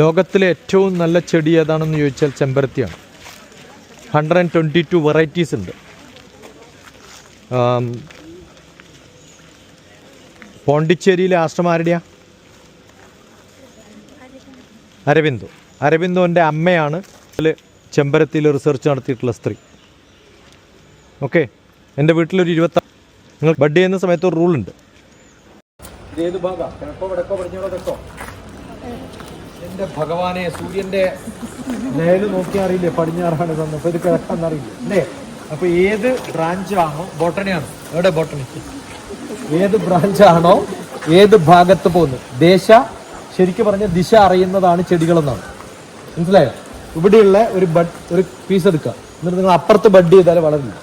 ലോകത്തിലെ ഏറ്റവും നല്ല ചെടി ഏതാണെന്ന് ചോദിച്ചാൽ ചെമ്പരത്തിയാണ്. Hundred and twenty two varieties ഉണ്ട് പോണ്ടിച്ചേരിയിലെ ആശ്രമം ആരുടെയാ? അരവിന്ദു. അരവിന്ദുവിന്റെ അമ്മയാണ് ചെമ്പരത്തിയിൽ റിസർച്ച് നടത്തിയിട്ടുള്ള സ്ത്രീ. ഓക്കെ എന്റെ വീട്ടിലൊരു ഇരുപത്തി നിങ്ങൾ ബഡ് ചെയ്യുന്ന സമയത്ത് ഒരു റൂളുണ്ട് ഏത് ഭാഗം? കിഴക്കോ വടക്കോ പടിഞ്ഞാറോ എന്റെ ഭഗവാനെ സൂര്യന്റെ നേര് നോക്കിയാൽ അറിയില്ലേ പടിഞ്ഞാറാണ് തന്നെ അപ്പൊ ഇത് കിഴക്കാന്നറിയില്ല അല്ലേ? അപ്പൊ ഏത് ബ്രാഞ്ച് ആണോ ബോട്ടണിയാണ് എവിടെ ബോട്ടണി ഏത് ബ്രാഞ്ച് ആണോ ഏത് ഭാഗത്ത് പോകുന്നത് ദേശ ശരിക്കും പറഞ്ഞ ദിശ അറിയുന്നതാണ് ചെടികളെന്നാണ്. മനസ്സിലായോ? ഇവിടെയുള്ള ഒരു ബഡ് ഒരു പീസ് എടുക്കുക. എന്നിട്ട് നിങ്ങൾ അപ്പുറത്ത് ബഡ് ചെയ്താൽ വളരില്ല.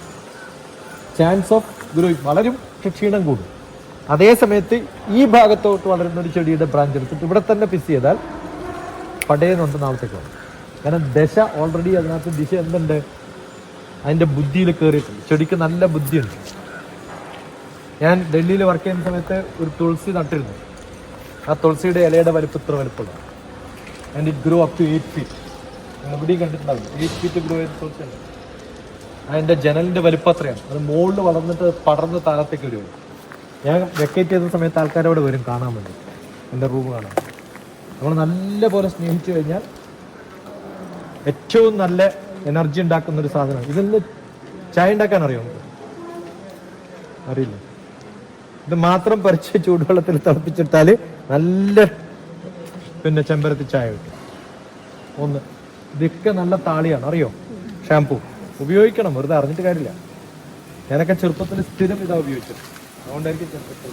ചാൻസ് ഓഫ് ഗ്രോയിങ് വളരും ക്ഷീണം കൂടും. അതേ സമയത്ത് ഈ ഭാഗത്തോട്ട് വളരുന്ന ഒരു ചെടിയുടെ ബ്രാഞ്ച് എടുത്തിട്ട് ഇവിടെ തന്നെ പിസ് ചെയ്താൽ പടയുന്നുണ്ട് നാളത്തേക്ക്. വരും കാരണം ദശ ഓൾറെഡി അതിനകത്ത് ദിശ എന്തുണ്ട്? അതിന്റെ ബുദ്ധിയിൽ കയറിയിട്ടുണ്ട് ചെടിക്ക് നല്ല ബുദ്ധിയുണ്ട്. ഞാൻ ഡൽഹിയിൽ വർക്ക് ചെയ്യുന്ന സമയത്ത് ഒരു തുളസി നട്ടിരുന്നു. ആ തുളസിയുടെ ഇലയുടെ വലിപ്പം ഇത്ര വലിപ്പമുള്ള. And it grow up to eight feet എവിടെയും കണ്ടിട്ടുണ്ടാവില്ല. എയ്റ്റ് ഫീറ്റ് ഗ്രോ ചെയ്ത തുളസി ഉണ്ട് ജനലിന്റെ വലിപ്പം അത്രയാണ്. അത് മുകളിൽ വളർന്നിട്ട് പടർന്ന് താഴത്തേക്ക് വരുമോ ഞാൻ വെക്കേറ്റ് ചെയ്ത സമയത്ത് ആൾക്കാരവിടെ വരും. കാണാൻ വേണ്ടി. എന്റെ റൂം കാണാൻ. നമ്മൾ നല്ല പോലെ സ്നേഹിച്ചു കഴിഞ്ഞാൽ ഏറ്റവും നല്ല എനർജി ഉണ്ടാക്കുന്ന ഒരു സാധനമാണ്. ഇതിന്ന് ചായ ഉണ്ടാക്കാൻ അറിയോ അറിയില്ല. ഇത് മാത്രം പറിച്ച് ചൂടുവെള്ളത്തിൽ തിളപ്പിച്ചിട്ടാൽ നല്ല പിന്നെ ചെമ്പരത്തി ചായ കിട്ടും. ഒന്ന് ഇതൊക്കെ നല്ല താളിയാണ്. അറിയോ? ഷാംപൂ. ഉപയോഗിക്കണം. വെറുതെ അറിഞ്ഞിട്ട് കാര്യമില്ല. ഞാനൊക്കെ ചെറുപ്പത്തിൽ സ്ഥിരം ഇതാ ഉപയോഗിച്ചത്. അതുകൊണ്ടായിരിക്കും ചെറുപ്പത്തിൽ